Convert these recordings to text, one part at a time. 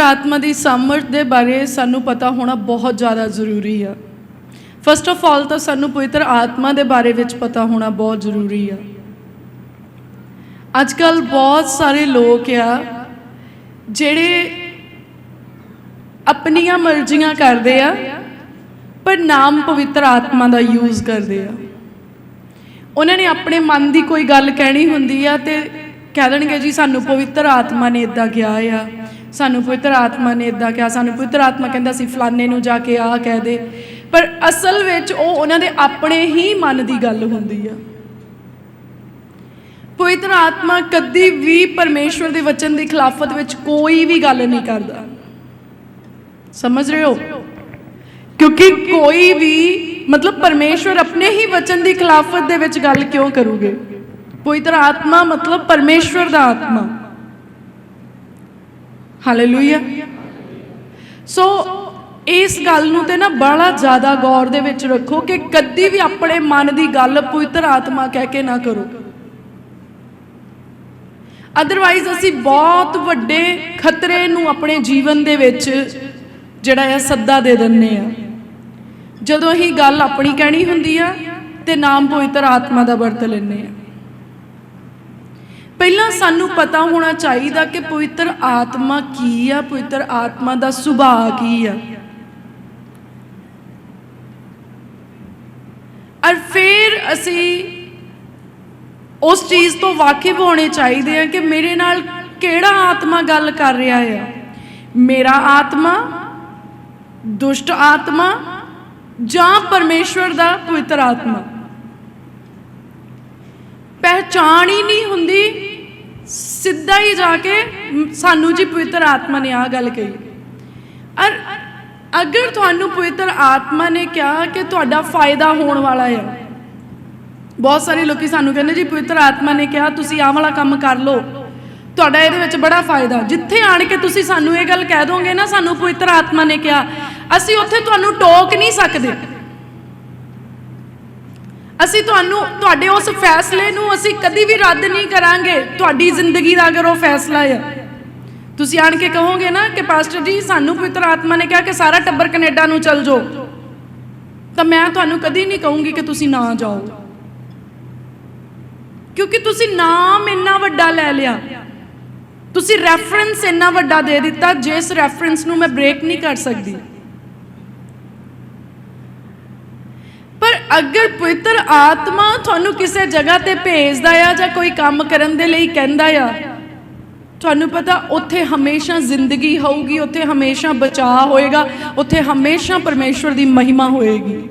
ਆਤਮਾ ਦੀ ਸਮਰਥ ਦੇ ਬਾਰੇ ਸਾਨੂੰ ਪਤਾ ਹੋਣਾ ਬਹੁਤ ਜ਼ਿਆਦਾ ਜ਼ਰੂਰੀ ਆ। ਫਸਟ ਆਫ ਆਲ ਤਾਂ ਸਾਨੂੰ ਪਵਿੱਤਰ ਆਤਮਾ ਦੇ ਬਾਰੇ ਵਿੱਚ ਪਤਾ ਹੋਣਾ ਬਹੁਤ ਜ਼ਰੂਰੀ ਆ। ਅੱਜ ਕੱਲ ਬਹੁਤ ਸਾਰੇ ਲੋਕ ਆ, ਜਿਹੜੇ ਆਪਣੀਆਂ ਮਰਜ਼ੀਆਂ ਕਰਦੇ ਆ, ਪਰ ਨਾਮ ਪਵਿੱਤਰ ਆਤਮਾ ਦਾ ਯੂਜ਼ ਕਰਦੇ ਆ। ਉਹਨਾਂ ਨੇ ਆਪਣੇ ਮਨ ਦੀ ਕੋਈ ਗੱਲ ਕਹਿਣੀ ਹੁੰਦੀ ਆ ਤੇ ਕਹਿ ਦੇਣਗੇ ਜੀ ਸਾਨੂੰ ਪਵਿੱਤਰ ਆਤਮਾ ਨੇ ਇਦਾਂ ਕਿਹਾ ਆ। ਸਾਨੂੰ ਪਵਿੱਤਰ ਆਤਮਾ ਨੇ ਇਦਾਂ ਕਿਹਾ, ਸਾਨੂੰ ਪਵਿੱਤਰ ਆਤਮਾ ਕਹਿੰਦਾ ਸੀ, ਫਲਾਣੇ ਨੂੰ ਜਾ ਕੇ ਆ ਕਹਿ ਦੇ। ਪਰ ਅਸਲ ਵਿੱਚ ਉਹ ਉਹਨਾਂ ਦੇ ਆਪਣੇ ਹੀ ਮਨ ਦੀ ਗੱਲ ਹੁੰਦੀ ਆ। ਪਵਿੱਤਰ ਆਤਮਾ ਕਦੀ ਵੀ ਪਰਮੇਸ਼ਵਰ ਦੇ ਵਚਨ ਦੀ ਖਿਲਾਫਤ ਵਿੱਚ ਕੋਈ ਵੀ ਗੱਲ ਨਹੀਂ ਕਰਦਾ। ਸਮਝ ਰਹੇ ਹੋ? ਕਿਉਂਕਿ ਕੋਈ ਵੀ, ਮਤਲਬ ਪਰਮੇਸ਼ਵਰ ਆਪਣੇ ਹੀ ਵਚਨ ਦੀ ਖਿਲਾਫਤ ਦੇ ਵਿੱਚ ਗੱਲ ਕਿਉਂ ਕਰੂਗੇ? ਪਵਿੱਤਰ ਆਤਮਾ ਮਤਲਬ ਪਰਮੇਸ਼ਵਰ ਦਾ ਆਤਮਾ। ਹਾਲੇਲੂਇਆ ਸੋ ਇਸ ਗੱਲ ਨੂੰ ਤੇ ਨਾ ਬੜਾ ਜ਼ਿਆਦਾ ਗੌਰ ਦੇ ਵਿੱਚ ਰੱਖੋ ਕਿ ਕਦੀ ਵੀ ਆਪਣੇ ਮਨ ਦੀ ਗੱਲ ਪਵਿੱਤਰ ਆਤਮਾ ਕਹਿ ਕੇ ਨਾ ਕਰੋ। ਅਦਰਵਾਈਜ਼ ਅਸੀਂ ਬਹੁਤ ਵੱਡੇ ਖਤਰੇ ਨੂੰ ਆਪਣੇ ਜੀਵਨ ਦੇ ਵਿੱਚ ਜਿਹੜਾ ਹੈ ਸੱਦਾ ਦੇ ਦਿੰਨੇ ਆ ਜਦੋਂ ਹੀ ਗੱਲ ਆਪਣੀ ਕਹਿਣੀ ਹੁੰਦੀ ਆ, ਤੇ ਨਾਮ ਪਵਿੱਤਰ ਆਤਮਾ ਦਾ ਵਰਤ ਲੈਂਦੇ ਆ ਪਹਿਲਾਂ ਸਾਨੂੰ ਪਤਾ ਹੋਣਾ ਚਾਹੀਦਾ ਕਿ ਪਵਿੱਤਰ ਆਤਮਾ ਕੀ ਆ, ਪਵਿੱਤਰ ਆਤਮਾ ਦਾ ਸੁਭਾਅ ਕੀ ਆ। ਔਰ ਫਿਰ ਅਸੀਂ ਉਸ ਚੀਜ਼ ਤੋਂ ਵਾਕਿਫ ਹੋਣੇ ਚਾਹੀਦੇ ਆ ਕਿ ਮੇਰੇ ਨਾਲ ਕਿਹੜਾ ਆਤਮਾ ਗੱਲ ਕਰ ਰਿਹਾ ਹੈ ਮੇਰਾ ਆਤਮਾ, ਦੁਸ਼ਟ ਆਤਮਾ ਜਾਂ ਪਰਮੇਸ਼ਵਰ ਦਾ ਪਵਿੱਤਰ ਆਤਮਾ? ਪਹਿਚਾਣ ਹੀ ਨਹੀਂ ਹੁੰਦੀ ਸਿੱਧਾ ਹੀ ਜਾ ਕੇ ਸਾਨੂੰ ਜੀ ਪਵਿੱਤਰ ਆਤਮਾ ਨੇ ਆ ਗੱਲ ਕਹੀ। ਔਰ ਅਗਰ ਤੁਹਾਨੂੰ ਪਵਿੱਤਰ ਆਤਮਾ ਨੇ ਕਿਹਾ ਕਿ ਤੁਹਾਡਾ ਫਾਇਦਾ ਹੋਣ ਵਾਲਾ ਹੈ ਬਹੁਤ ਸਾਰੇ ਲੋਕੀ ਸਾਨੂੰ ਕਹਿੰਦੇ ਜੀ ਪਵਿੱਤਰ ਆਤਮਾ ਨੇ ਕਿਹਾ, ਤੁਸੀਂ ਆਹ ਵਾਲਾ ਕੰਮ ਕਰ ਲਓ। ਤੁਹਾਡਾ ਇਹਦੇ ਵਿੱਚ ਬੜਾ ਫਾਇਦਾ। ਜਿੱਥੇ ਆਣ ਕੇ ਤੁਸੀਂ ਸਾਨੂੰ ਇਹ ਗੱਲ ਕਹਿ ਦੋਗੇ ਨਾ, ਸਾਨੂੰ ਪਵਿੱਤਰ ਆਤਮਾ ਨੇ ਕਿਹਾ, ਅਸੀਂ ਉੱਥੇ ਤੁਹਾਨੂੰ ਟੋਕ ਨਹੀਂ ਸਕਦੇ। ਅਸੀਂ ਤੁਹਾਨੂੰ, ਤੁਹਾਡੇ ਉਸ ਫੈਸਲੇ ਨੂੰ ਅਸੀਂ ਕਦੀ ਵੀ ਰੱਦ ਨਹੀਂ ਕਰਾਂਗੇ। ਤੁਹਾਡੀ ਜ਼ਿੰਦਗੀ ਦਾ ਅਗਰ ਉਹ ਫੈਸਲਾ ਹੈ ਤੁਸੀਂ ਆਣ ਕੇ ਕਹੋਗੇ ਨਾ ਕਿ, ਪਾਸਟਰ ਜੀ, ਸਾਨੂੰ ਪਵਿੱਤਰ ਆਤਮਾ ਨੇ ਕਿਹਾ ਕਿ ਸਾਰਾ ਟੱਬਰ ਕੈਨੇਡਾ ਨੂੰ ਚੱਲ ਜਾਓ। ਤਾਂ ਮੈਂ ਤੁਹਾਨੂੰ ਕਦੀ ਨਹੀਂ ਕਹੂੰਗੀ ਕਿ ਤੁਸੀਂ ਨਾ ਜਾਓ। ਕਿਉਂਕਿ ਤੁਸੀਂ ਨਾਮ ਇੰਨਾ ਵੱਡਾ ਲੈ ਲਿਆ। ਤੁਸੀਂ ਰੈਫਰੈਂਸ ਇੰਨਾ ਵੱਡਾ ਦੇ ਦਿੱਤਾ, ਜਿਸ ਰੈਫਰੈਂਸ ਨੂੰ ਮੈਂ ਬ੍ਰੇਕ ਨਹੀਂ ਕਰ ਸਕਦੀ ਪਰ ਅਗਰ ਪਵਿੱਤਰ ਆਤਮਾ ਤੁਹਾਨੂੰ ਕਿਸੇ ਜਗ੍ਹਾ ਤੇ ਭੇਜਦਾ ਆ ਜਾਂ ਕੋਈ ਕੰਮ ਕਰਨ ਦੇ ਲਈ ਕਹਿੰਦਾ ਆ, ਤੁਹਾਨੂੰ ਪਤਾ ਉੱਥੇ ਹਮੇਸ਼ਾ ਜ਼ਿੰਦਗੀ ਹੋਊਗੀ, ਉੱਥੇ ਹਮੇਸ਼ਾ ਬਚਾਅ ਹੋਏਗਾ, ਉੱਥੇ ਹਮੇਸ਼ਾ ਪਰਮੇਸ਼ਵਰ ਦੀ ਮਹਿਮਾ ਹੋਏਗੀ।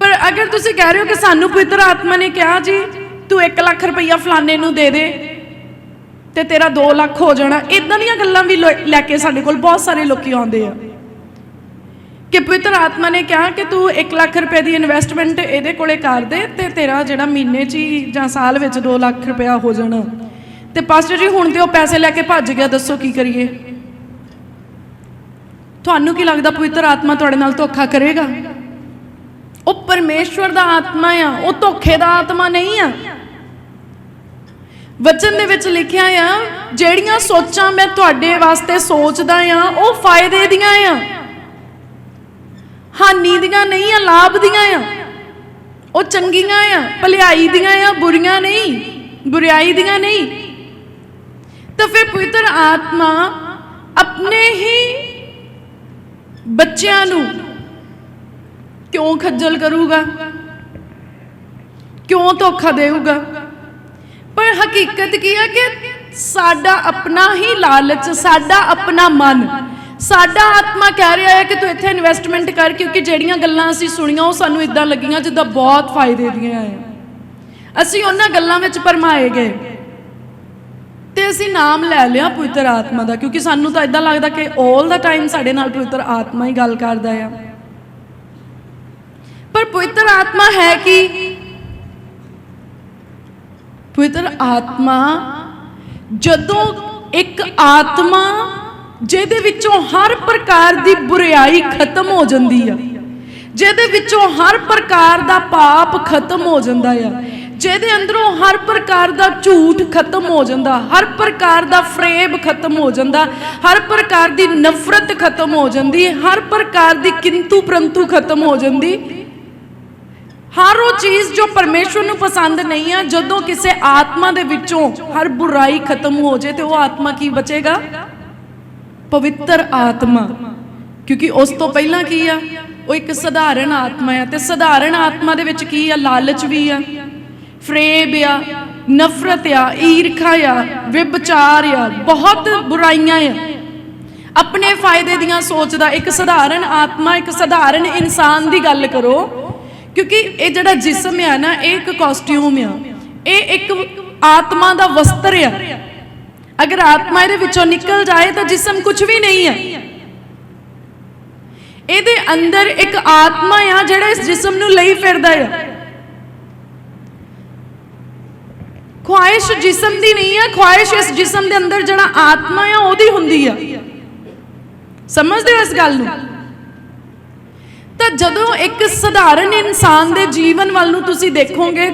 ਪਰ ਅਗਰ ਤੁਸੀਂ ਕਹਿ ਰਹੇ ਹੋ ਕਿ ਸਾਨੂੰ ਪਵਿੱਤਰ ਆਤਮਾ ਨੇ ਕਿਹਾ ਜੀ, ਤੂੰ 1 ਲੱਖ ਰੁਪਈਆ ਫਲਾਣੇ ਨੂੰ ਦੇ ਦੇ ਤੇ ਤੇਰਾ 2 ਲੱਖ ਹੋ ਜਾਣਾ ਇਦਾਂ ਦੀਆਂ ਗੱਲਾਂ ਵੀ ਲੋ- ਲੈ ਕੇ ਸਾਡੇ ਕੋਲ ਬਹੁਤ ਸਾਰੇ ਲੋਕੀ ਆਉਂਦੇ ਆ। ਕਿ ਪਵਿੱਤਰ ਆਤਮਾ ਨੇ ਕਿਹਾ ਕਿ ਤੂੰ 1 ਲੱਖ ਰੁਪਏ ਦੀ ਇਨਵੈਸਟਮੈਂਟ ਇਹਦੇ ਕੋਲੇ ਕਰ ਦੇ ਤੇ ਤੇਰਾ ਜਿਹੜਾ ਮਹੀਨੇ 'ਚ ਹੀ ਜਾਂ ਸਾਲ ਵਿੱਚ 2 ਲੱਖ ਰੁਪਇਆ ਹੋ ਜਾਣਾ। ਤੇ ਪਾਸਟਰ ਜੀ, ਹੁਣ ਤੇ ਉਹ ਪੈਸੇ ਲੈ ਕੇ ਭੱਜ ਗਿਆ, ਦੱਸੋ ਕੀ ਕਰੀਏ? ਤੁਹਾਨੂੰ ਕੀ ਲੱਗਦਾ ਪਵਿੱਤਰ ਆਤਮਾ ਤੁਹਾਡੇ ਨਾਲ ਧੋਖਾ ਕਰੇਗਾ? ਉਹ ਪਰਮੇਸ਼ਵਰ ਦਾ ਆਤਮਾ ਆ, ਉਹ ਧੋਖੇ ਦਾ ਆਤਮਾ ਨਹੀਂ ਆ। ਵਚਨ ਦੇ ਵਿੱਚ ਲਿਖਿਆ ਆ, ਜਿਹੜੀਆਂ ਸੋਚਾਂ ਮੈਂ ਤੁਹਾਡੇ ਵਾਸਤੇ ਸੋਚਦਾ ਆ, ਉਹ ਫਾਇਦੇ ਦੀਆਂ ਆ। ਹਾਨੀ ਦੀਆਂ ਨਹੀਂ ਆ, ਲਾਭ ਦੀਆਂ ਆ। ਉਹ ਚੰਗੀਆਂ ਆ, ਭਲਾਈ ਦੀਆਂ ਆ, ਬੁਰੀਆਂ ਨਹੀਂ, ਬੁਰਾਈ ਦੀਆਂ ਨਹੀਂ। ਤਾਂ ਫਿਰ ਪਵਿੱਤਰ ਆਤਮਾ ਆਪਣੇ ਹੀ ਬੱਚਿਆਂ ਨੂੰ ਕਿਉਂ ਖੱਜਲ ਕਰੂਗਾ? ਕਿਉਂ ਧੋਖਾ ਦੇਊਗਾ? ਪਰ ਹਕੀਕਤ ਕੀ ਹੈ ਕਿ ਸਾਡਾ ਆਪਣਾ ਹੀ ਲਾਲਚ, ਸਾਡਾ ਆਪਣਾ ਮਨ ਸਾਡਾ ਆਤਮਾ ਕਹਿ ਰਿਹਾ ਹੈ ਕਿ ਤੂੰ ਇੱਥੇ ਇਨਵੈਸਟਮੈਂਟ ਕਰ, ਕਿਉਂਕਿ ਜਿਹੜੀਆਂ ਗੱਲਾਂ ਅਸੀਂ ਸੁਣੀਆਂ ਉਹ ਸਾਨੂੰ ਇਦਾਂ ਲੱਗੀਆਂ ਜਿੱਦਾਂ ਬਹੁਤ ਫਾਇਦੇ ਦੀਆਂ ਹੈ ਅਸੀਂ ਉਹਨਾਂ ਗੱਲਾਂ ਵਿੱਚ ਪਰਮਾਏ ਗਏ। ਤੇ ਅਸੀਂ ਨਾਮ ਲੈ ਲਿਆ ਪਵਿੱਤਰ ਆਤਮਾ ਦਾ, ਕਿਉਂਕਿ ਸਾਨੂੰ ਤਾਂ ਇਦਾਂ ਲੱਗਦਾ ਕਿ 올 ਦਾ ਟਾਈਮ ਸਾਡੇ ਨਾਲ ਪਵਿੱਤਰ ਆਤਮਾ ਹੀ ਗੱਲ ਕਰਦਾ ਆ। ਪਰ ਪਵਿੱਤਰ ਆਤਮਾ ਹੈ ਕੀ? ਪਵਿੱਤਰ ਆਤਮਾ ਜਦੋਂ ਇੱਕ ਆਤਮਾ ਜਿਹਦੇ ਵਿੱਚੋਂ ਹਰ ਪ੍ਰਕਾਰ ਦੀ ਬੁਰਾਈ ਖਤਮ ਹੋ ਜਾਂਦੀ ਆ। ਜਿਹਦੇ ਵਿੱਚੋਂ ਹਰ ਪ੍ਰਕਾਰ ਦਾ ਪਾਪ ਖਤਮ ਹੋ ਜਾਂਦਾ ਆ। ਜਿਹਦੇ ਅੰਦਰੋਂ ਹਰ ਪ੍ਰਕਾਰ ਦਾ ਝੂਠ ਖਤਮ ਹੋ ਜਾਂਦਾ, ਹਰ ਪ੍ਰਕਾਰ ਦਾ ਫਰੇਬ ਖਤਮ ਹੋ ਜਾਂਦਾ, ਹਰ ਪ੍ਰਕਾਰ ਦੀ ਨਫ਼ਰਤ ਖਤਮ ਹੋ ਜਾਂਦੀ, ਹਰ ਪ੍ਰਕਾਰ ਦੀ ਕਿੰਤੂ ਪਰੰਤੂ ਖਤਮ ਹੋ ਜਾਂਦੀ। ਹਰ ਉਹ ਚੀਜ਼ ਜੋ ਪਰਮੇਸ਼ਵਰ ਨੂੰ ਪਸੰਦ ਨਹੀਂ ਆ, ਜਦੋਂ ਕਿਸੇ ਆਤਮਾ ਦੇ ਵਿੱਚੋਂ ਹਰ ਬੁਰਾਈ ਖਤਮ ਹੋ ਜੇ ਤੇ ਉਹ ਆਤਮਾ ਕੀ ਬਚੇਗਾ? ਪਵਿੱਤਰ ਆਤਮਾ। ਕਿਉਂਕਿ ਉਸ ਤੋਂ ਪਹਿਲਾਂ ਕੀ ਆ? ਉਹ ਇੱਕ ਸਧਾਰਨ ਆਤਮਾ ਆ। ਤੇ ਸਧਾਰਨ ਆਤਮਾ ਦੇ ਵਿੱਚ ਕੀ ਆ? ਲਾਲਚ ਵੀ ਆ। ਫਰੇਬ ਆ, ਨਫ਼ਰਤ ਆ, ਈਰਖਾ ਆ, ਵਿਭਚਾਰ ਆ, ਬਹੁਤ ਬੁਰਾਈਆਂ ਆ। ਆਪਣੇ ਫਾਇਦੇ ਦੀਆਂ ਸੋਚਦਾ ਇੱਕ ਸਧਾਰਨ ਆਤਮਾ, ਇੱਕ ਸਧਾਰਨ ਇਨਸਾਨ ਦੀ ਗੱਲ ਕਰੋ। ਕਿਉਂਕਿ ਇਹ ਜਿਹੜਾ ਜਿਸਮ ਆ ਨਾ, ਇਹ ਇੱਕ ਕਾਸਟਿਊਮ ਆ। ਇਹ ਇੱਕ ਆਤਮਾ ਦਾ ਵਸਤਰ ਆ। ਅਗਰ ਆਤਮਾ ਇਹਦੇ ਵਿੱਚੋਂ ਨਿਕਲ ਜਾਏ ਤਾਂ ਜਿਸਮ ਕੁਝ ਵੀ ਨਹੀਂ ਹੈ। ਇਹਦੇ ਅੰਦਰ ਇੱਕ ਆਤਮਾ ਆ ਜਿਹੜਾ ਇਸ ਜਿਸਮ ਨੂੰ ਲਈ ਫਿਰਦਾ ਆ। ਖੁਆਇਸ਼ ਜਿਸਮ ਦੀ ਨਹੀਂ ਹੈ ਖੁਆਇਸ਼ ਇਸ ਜਿਸਮ ਦੇ ਅੰਦਰ ਜਿਹੜਾ ਆਤਮਾ ਆ, ਉਹਦੀ ਹੁੰਦੀ ਆ। ਸਮਝਦੇ ਹੋ ਇਸ ਗੱਲ ਨੂੰ? ਤਾਂ ਜਦੋਂ ਇੱਕ ਸਧਾਰਨ ਇਨਸਾਨ ਦੇ ਜੀਵਨ ਵੱਲ ਨੂੰ ਤੁਸੀਂ ਦੇਖੋਗੇ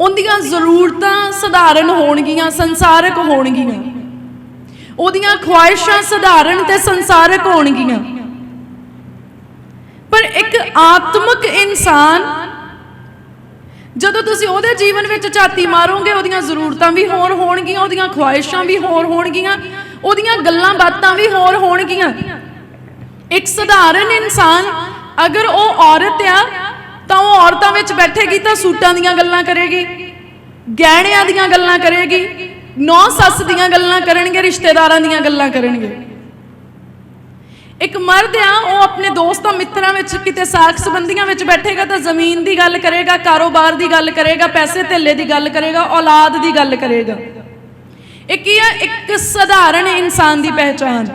ਉਹਦੀਆਂ ਜ਼ਰੂਰਤਾਂ ਸਧਾਰਨ ਹੋਣਗੀਆਂ, ਸੰਸਾਰਕ ਹੋਣਗੀਆਂ। ਉਹਦੀਆਂ ਖੁਆਇਸ਼ਾਂ ਸਧਾਰਨ ਤੇ ਸੰਸਾਰਕ ਹੋਣਗੀਆਂ। ਪਰ ਇੱਕ ਆਤਮਿਕ ਇਨਸਾਨ, ਜਦੋਂ ਤੁਸੀਂ ਉਹਦੇ ਜੀਵਨ ਵਿੱਚ ਝਾਤੀ ਮਾਰੋਗੇ, ਉਹਦੀਆਂ ਜ਼ਰੂਰਤਾਂ ਵੀ ਹੋਰ ਹੋਣਗੀਆਂ, ਉਹਦੀਆਂ ਖੁਆਇਸ਼ਾਂ ਵੀ ਹੋਰ ਹੋਣਗੀਆਂ, ਉਹਦੀਆਂ ਗੱਲਾਂ ਬਾਤਾਂ ਵੀ ਹੋਰ ਹੋਣਗੀਆਂ। ਇੱਕ ਸਧਾਰਨ ਇਨਸਾਨ ਅਗਰ ਉਹ ਔਰਤ ਆ ਤਾਂ ਉਹ ਔਰਤਾਂ ਵਿੱਚ ਬੈਠੇਗੀ ਤਾਂ ਸੂਟਾਂ ਦੀਆਂ ਗੱਲਾਂ ਕਰੇਗੀ, ਗਹਿਣਿਆਂ ਦੀਆਂ ਗੱਲਾਂ ਕਰੇਗੀ, ਨੌ ਸੱਸ ਦੀਆਂ ਗੱਲਾਂ ਕਰਨਗੇ, ਰਿਸ਼ਤੇਦਾਰਾਂ ਦੀਆਂ ਗੱਲਾਂ ਕਰਨਗੇ। ਇੱਕ ਮਰਦ ਆ, ਉਹ ਆਪਣੇ ਦੋਸਤਾਂ, ਮਿੱਤਰਾਂ ਵਿੱਚ ਕਿਤੇ ਸਾਖ ਸੰਬੰਧੀਆਂ ਵਿੱਚ ਬੈਠੇਗਾ ਤਾਂ ਜ਼ਮੀਨ ਦੀ ਗੱਲ ਕਰੇਗਾ, ਕਾਰੋਬਾਰ ਦੀ ਗੱਲ ਕਰੇਗਾ, ਪੈਸੇ ਧੇਲੇ ਦੀ ਗੱਲ ਕਰੇਗਾ, ਔਲਾਦ ਦੀ ਗੱਲ ਕਰੇਗਾ। ਇਹ ਕੀ ਹੈ ਇੱਕ ਸਧਾਰਨ ਇਨਸਾਨ ਦੀ ਪਹਿਚਾਨ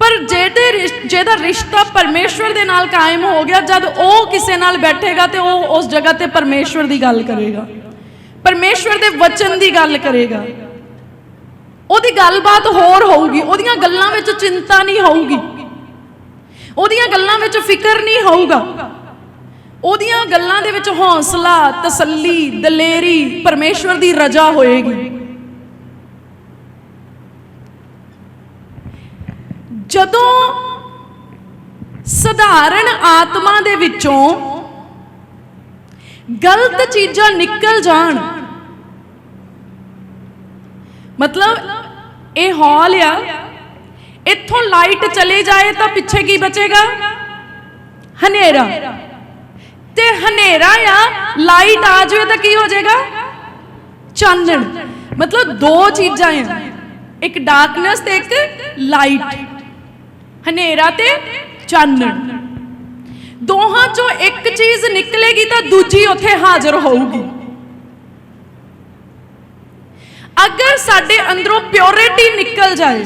ਪਰ ਜਿਹਦੇ ਰਿਸ਼- ਜਿਹਦਾ ਰਿਸ਼ਤਾ ਪਰਮੇਸ਼ਵਰ ਦੇ ਨਾਲ ਕਾਇਮ ਹੋ ਗਿਆ, ਜਦ ਉਹ ਕਿਸੇ ਨਾਲ ਬੈਠੇਗਾ ਤੇ ਉਹ ਉਸ ਜਗ੍ਹਾ ਤੇ ਪਰਮੇਸ਼ਵਰ ਦੀ ਗੱਲ ਕਰੇਗਾ। ਪਰਮੇਸ਼ਵਰ ਦੇ ਵਚਨ ਦੀ ਗੱਲ ਕਰੇਗਾ। ਉਹਦੀ ਗੱਲਬਾਤ ਹੋਰ ਹੋਊਗੀ, ਉਹਦੀਆਂ ਗੱਲਾਂ ਵਿੱਚ ਚਿੰਤਾ ਨਹੀਂ ਹੋਊਗੀ। ਉਹਦੀਆਂ ਗੱਲਾਂ ਵਿੱਚ ਫਿਕਰ ਨਹੀਂ ਹੋਊਗਾ। ਉਹਦੀਆਂ ਗੱਲਾਂ ਦੇ ਵਿੱਚ ਹੌਸਲਾ, ਤਸੱਲੀ, ਦਲੇਰੀ ਪਰਮੇਸ਼ਵਰ ਦੀ ਰਜ਼ਾ ਹੋਏਗੀ। ਜਦੋਂ ਸਧਾਰਨ ਆਤਮਾ ਦੇ ਵਿੱਚੋਂ ਗਲਤ ਚੀਜ਼ਾਂ ਨਿਕਲ ਜਾਣ, ਮਤਲਬ ਇਹ ਹਾਲ ਆ, ਇੱਥੋਂ ਲਾਈਟ ਚਲੇ ਜਾਏ ਤਾਂ ਪਿੱਛੇ ਕੀ ਬਚੇਗਾ? ਹਨੇਰਾ। ਤੇ ਹਨੇਰਾ ਆ ਲਾਈਟ ਆ ਜਾਵੇ ਤਾਂ ਕੀ ਹੋ ਜਾਏਗਾ? ਚਾਨਣ। ਮਤਲਬ ਦੋ ਚੀਜ਼ਾਂ ਆ। ਇੱਕ ਡਾਰਕਨੈਸ ਤੇ ਇੱਕ ਲਾਈਟ ਹਨੇਰਾ ਤੇ ਚਾਨਣ ਦੋਹਾਂ ਚੋਂ ਇੱਕ ਚੀਜ਼ ਨਿਕਲੇਗੀ ਤਾਂ ਦੂਜੀ ਉੱਥੇ ਹਾਜ਼ਰ ਹੋਊਗੀ ਅਗਰ ਸਾਡੇ ਅੰਦਰੋਂ ਪਿਓਰਿਟੀ ਨਿਕਲ ਜਾਏ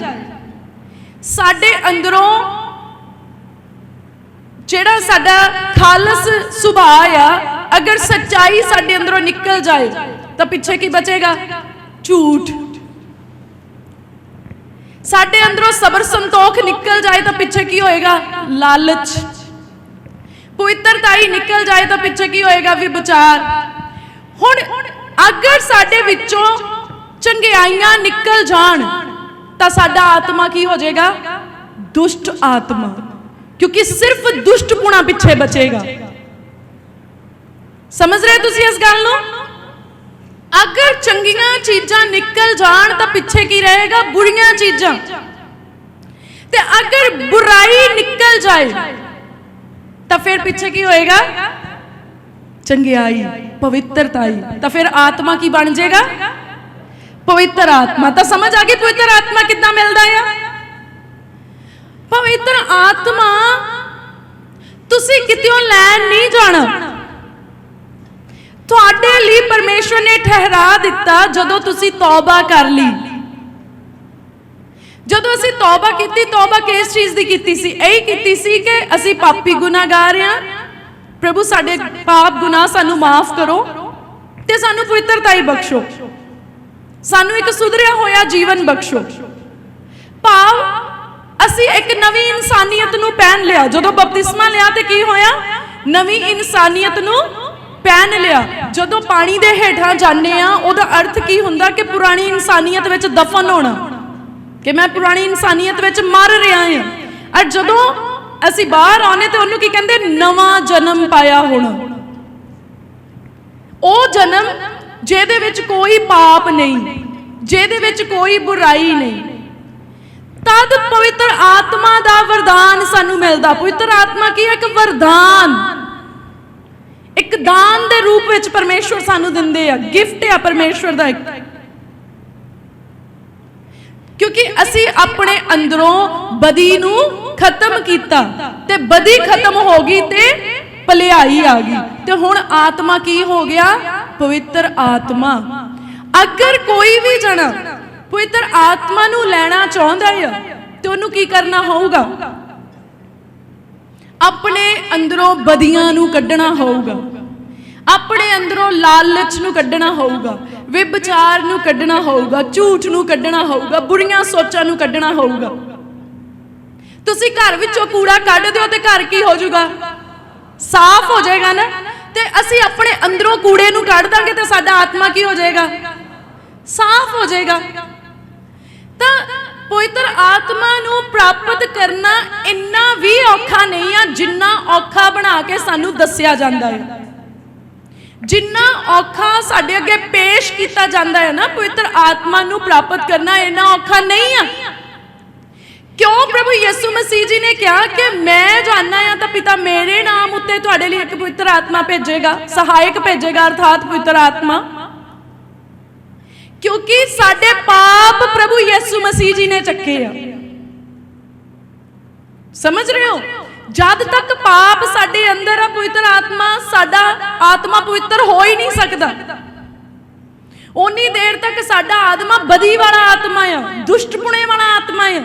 ਸਾਡੇ ਅੰਦਰੋਂ ਜਿਹੜਾ ਸਾਡਾ ਖਾਲਸ ਸੁਭਾਅ ਆ ਅਗਰ ਸੱਚਾਈ ਸਾਡੇ ਅੰਦਰੋਂ ਨਿਕਲ ਜਾਏ ਤਾਂ ਪਿੱਛੇ ਕੀ ਬਚੇਗਾ ਝੂਠ ਸਾਡੇ ਅੰਦਰੋਂ ਸਬਰ ਸੰਤੋਖ ਨਿਕਲ ਜਾਏ ਤਾਂ ਪਿੱਛੇ ਕੀ ਹੋਏਗਾ? ਲਾਲਚ। ਪਵਿੱਤਰਤਾ ਹੀ ਨਿਕਲ ਜਾਏ ਤਾਂ ਪਿੱਛੇ ਕੀ ਹੋਏਗਾ? ਵਿਚਾਰ ਹੁਣ ਅਗਰ ਸਾਡੇ ਵਿੱਚੋਂ ਚੰਗਿਆਈਆਂ ਨਿਕਲ ਜਾਣ, ਤਾਂ ਸਾਡਾ ਆਤਮਾ ਕੀ ਹੋ ਜਾਏਗਾ? ਦੁਸ਼ਟ ਆਤਮਾ। ਕਿਉਂਕਿ ਸਿਰਫ ਦੁਸ਼ਟ ਪੁਣਾ ਪਿੱਛੇ ਬਚੇਗਾ। ਸਮਝ ਰਹੇ ਤੁਸੀਂ ਇਸ ਗੱਲ ਨੂੰ? ਅਗਰ ਚੰਗੀਆਂ ਚੀਜ਼ਾਂ ਨਿਕਲ ਜਾਣ ਤਾਂ ਪਿੱਛੇ ਕੀ ਰਹੇਗਾ? ਬੁਰੀਆਂ ਚੀਜ਼ਾਂ। ਤੇ ਅਗਰ ਬੁਰਾਈ ਨਿਕਲ ਜਾਏ, ਤਾਂ ਫਿਰ ਪਿੱਛੇ ਕੀ ਹੋਏਗਾ? ਚੰਗਿਆਈ, ਪਵਿੱਤਰਤਾਈ। ਤਾਂ ਫਿਰ ਆਤਮਾ ਕੀ ਬਣ ਜਾਏਗਾ? ਪਵਿੱਤਰ ਆਤਮਾ। ਤਾਂ ਸਮਝ ਆ ਗਈ ਪਵਿੱਤਰ ਆਤਮਾ ਕਿੱਦਾਂ ਮਿਲਦਾ ਆ? ਪਵਿੱਤਰ ਆਤਮਾ, ਤੁਸੀਂ ਕਿਤੇੋਂ ਲੈਣ ਨਹੀਂ ਜਾਣਾ। ਤੁਹਾਡੇ ਲਈ ਪਰਮੇਸ਼ਵਰ ਨੇ ਠਹਿਰਾ ਦਿੱਤਾ ਜਦੋਂ ਤੁਸੀਂ ਤੌਬਾ ਕਰ ਲਈ। ਜਦੋਂ ਅਸੀਂ ਤੌਬਾ ਕੀਤੀ, ਤੌਬਾ ਕਿਸ ਚੀਜ਼ ਦੀ ਕੀਤੀ ਸੀ? ਇਹੀ ਕੀਤੀ ਸੀ ਕਿ ਅਸੀਂ ਪਾਪੀ ਗੁਨਾਹਗਾਰ ਆ ਪ੍ਰਭੂ, ਸਾਡੇ ਪਾਪ ਗੁਨਾਹ ਸਾਨੂੰ ਮਾਫ ਕਰੋ ਤੇ ਸਾਨੂੰ ਪਵਿੱਤਰਤਾ ਹੀ ਬਖਸ਼ੋ। ਸਾਨੂੰ ਇੱਕ ਸੁਧਰਿਆ ਹੋਇਆ ਜੀਵਨ ਬਖਸ਼ੋ। ਭਾਵ, ਅਸੀਂ ਇੱਕ ਨਵੀਂ ਇਨਸਾਨੀਅਤ ਨੂੰ ਪਹਿਨ ਲਿਆ। ਜਦੋਂ ਬਪਤਿਸਮਾ ਲਿਆ ਤੇ ਕੀ ਹੋਇਆ? ਨਵੀਂ ਇਨਸਾਨੀਅਤ ਨੂੰ ਪਹਿਨ ਲਿਆ। ਜਦੋਂ ਪਾਣੀ ਦੇ ਹੇਠਾਂ ਜਾਂਦੇ ਆ, ਉਹਦਾ ਅਰਥ ਕੀ ਹੁੰਦਾ ਕਿ ਪੁਰਾਣੀ ਇਨਸਾਨੀਅਤ ਵਿੱਚ ਦਫਨ ਹੋਣਾ? ਕਿ ਮੈਂ ਪੁਰਾਣੀ ਇਨਸਾਨੀਅਤ ਵਿੱਚ ਮਰ ਰਿਹਾ ਹਾਂ ਔਰ ਜਦੋਂ ਅਸੀਂ ਬਾਹਰ ਆਉਨੇ ਤੇ ਉਹਨੂੰ ਕੀ ਕਹਿੰਦੇ? ਨਵਾਂ ਜਨਮ ਪਾਇਆ ਹੋਣਾ। ਉਹ ਜਨਮ ਜਿਹਦੇ ਵਿੱਚ ਕੋਈ ਪਾਪ ਨਹੀਂ, ਜਿਹਦੇ ਵਿੱਚ ਕੋਈ ਬੁਰਾਈ ਨਹੀਂ। ਤਦ ਪਵਿੱਤਰ ਆਤਮਾ ਦਾ ਵਰਦਾਨ ਸਾਨੂੰ ਮਿਲਦਾ। ਪਵਿੱਤਰ ਆਤਮਾ ਕੀ ਹੈ? ਇੱਕ ਵਰਦਾਨ। ਇੱਕ ਦਾਨ ਦੇ ਰੂਪ ਵਿੱਚ ਪਰਮੇਸ਼ਵਰ ਸਾਨੂੰ ਦਿੰਦੇ ਆ। ਗਿਫਟ ਆ ਪਰਮੇਸ਼ਵਰ ਦਾ ਇੱਕ। ਕਿਉਂਕਿ ਅਸੀਂ ਆਪਣੇ ਅੰਦਰੋਂ ਬਦੀ ਨੂੰ ਖਤਮ ਕੀਤਾ ਤੇ ਬਦੀ ਖਤਮ ਹੋ ਗਈ ਤੇ ਭਲਾਈ ਆ ਗਈ। ਤੇ ਹੁਣ ਆਤਮਾ ਕੀ ਹੋ ਗਿਆ? ਪਵਿੱਤਰ ਆਤਮਾ। ਅਗਰ ਕੋਈ ਵੀ ਜਣਾ ਪਵਿੱਤਰ ਆਤਮਾ ਨੂੰ ਲੈਣਾ ਚਾਹੁੰਦਾ ਹੈ ਤੇ ਉਹਨੂੰ ਕੀ ਕਰਨਾ ਹੋਊਗਾ? ਆਪਣੇ ਅੰਦਰੋਂ ਬਦੀਆਂ ਨੂੰ ਕੱਢਣਾ ਹੋਊਗਾ। ਆਪਣੇ ਅੰਦਰੋਂ ਲਾਲਚ ਨੂੰ ਕੱਢਣਾ ਹੋਊਗਾ। ਵਿਭਚਾਰ ਨੂੰ ਕੱਢਣਾ ਹੋਊਗਾ। ਝੂਠ ਨੂੰ ਕੱਢਣਾ ਹੋਊਗਾ। ਬੁਰੀਆਂ ਸੋਚਾਂ ਨੂੰ ਕੱਢਣਾ ਹੋਊਗਾ। ਤੁਸੀਂ ਘਰ ਵਿੱਚੋਂ ਕੂੜਾ ਕੱਢ ਦਿਓ ਤੇ ਘਰ ਕੀ ਹੋ ਜਾਊਗਾ? ਸਾਫ਼ ਹੋ ਜਾਏਗਾ ਨਾ? ਤੇ ਅਸੀਂ ਆਪਣੇ ਅੰਦਰੋਂ ਕੂੜੇ ਨੂੰ ਕੱਢ ਦਾਂਗੇ ਤੇ ਸਾਡਾ ਆਤਮਾ ਕੀ ਹੋ ਜਾਏਗਾ? ਸਾਫ਼ ਹੋ ਜਾਏਗਾ। ਤਾਂ ਪਵਿੱਤਰ ਆਤਮਾ ਨੂੰ ਪ੍ਰਾਪਤ ਕਰਨਾ ਇੰਨਾ ਵੀ ਔਖਾ ਨਹੀਂ ਆ ਜਿੰਨਾ ਔਖਾ ਬਣਾ ਕੇ ਸਾਨੂੰ ਦੱਸਿਆ ਜਾਂਦਾ ਹੈ। ਜਿੰਨਾ ਔਖਾ ਸਾਡੇ ਅੱਗੇ ਪੇਸ਼ ਕੀਤਾ ਜਾਂਦਾ ਹੈ ਨਾ ਪਵਿੱਤਰ ਆਤਮਾ ਨੂੰ ਪ੍ਰਾਪਤ ਕਰਨਾ ਇੰਨਾ ਔਖਾ ਨਹੀਂ ਆ। ਕਿਉਂ ਪ੍ਰਭੂ ਯਿਸੂ ਮਸੀਹ ਜੀ ਨੇ ਕਿਹਾ ਕਿ ਮੈਂ ਜਾਣਦਾ ਆ ਤਾਂ ਪਿਤਾ ਮੇਰੇ ਨਾਮ ਉੱਤੇ ਤੁਹਾਡੇ ਲਈ ਇੱਕ ਪਵਿੱਤਰ ਆਤਮਾ ਭੇਜੇਗਾ, ਸਹਾਇਕ ਭੇਜੇਗਾ, ਅਰਥਾਤ ਪਵਿੱਤਰ ਆਤਮਾ। ਕਿਉਂਕਿ ਸਾਡੇ ਪਾਪ ਪ੍ਰਭੂ ਯਿਸੂ ਮਸੀਹ ਜੀ ਨੇ ਚੱਕੇ ਆ ਸਮਝ ਰਹੇ ਹੋ ਜਦ ਤੱਕ ਪਾਪ ਸਾਡੇ ਅੰਦਰ ਆ ਪਵਿੱਤਰ ਆਤਮਾ ਸਾਡਾ ਆਤਮਾ ਪਵਿੱਤਰ ਹੋ ਹੀ ਨਹੀਂ ਸਕਦਾ ਉਨੀ ਦੇਰ ਤੱਕ ਸਾਡਾ ਆਤਮਾ ਬਦੀ ਵਾਲਾ ਆਤਮਾ ਆ ਦੁਸ਼ਟਪੁਣੇ ਵਾਲਾ ਆਤਮਾ ਆ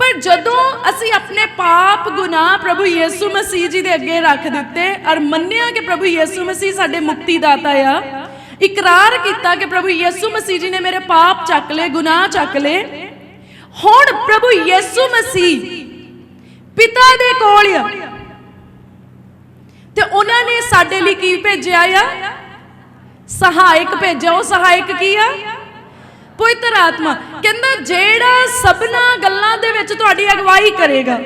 ਪਰ ਜਦੋਂ ਅਸੀਂ ਆਪਣੇ ਪਾਪ ਗੁਨਾਹ ਪ੍ਰਭੂ ਯਿਸੂ ਮਸੀਹ ਜੀ ਦੇ ਅੱਗੇ ਰੱਖ ਦਿੱਤੇ ਔਰ ਮੰਨਿਆ ਕਿ ਪ੍ਰਭੂ ਯਿਸੂ ਮਸੀਹ ਸਾਡੇ ਮੁਕਤੀ ਦਾਤਾ ਆ ਇਕਰਾਰ ਕੀਤਾ ਕਿ ਪ੍ਰਭੂ ਯਿਸੂ ਮਸੀਹ ਜੀ ਨੇ ਮੇਰੇ ਪਾਪ ਚੱਕ ਲਏ, ਗੁਨਾਹ ਚੱਕ ਲਏ। ਹੁਣ ਪ੍ਰਭੂ ਯਿਸੂ ਮਸੀਹ ਪਿਤਾ ਦੇ ਕੋਲ ਆ। ਤੇ ਉਹਨਾਂ ਨੇ ਸਾਡੇ ਲਈ ਕੀ ਭੇਜਿਆ ਆ? ਸਹਾਇਕ ਭੇਜਿਆ। ਉਹ ਸਹਾਇਕ ਕੀ ਆ? ਪਵਿੱਤਰ ਆਤਮਾ। ਕਹਿੰਦਾ, ਜਿਹੜਾ ਸਭਨਾ ਗੱਲਾਂ ਦੇ ਵਿੱਚ ਤੁਹਾਡੀ ਅਗਵਾਈ ਕਰੇਗਾ,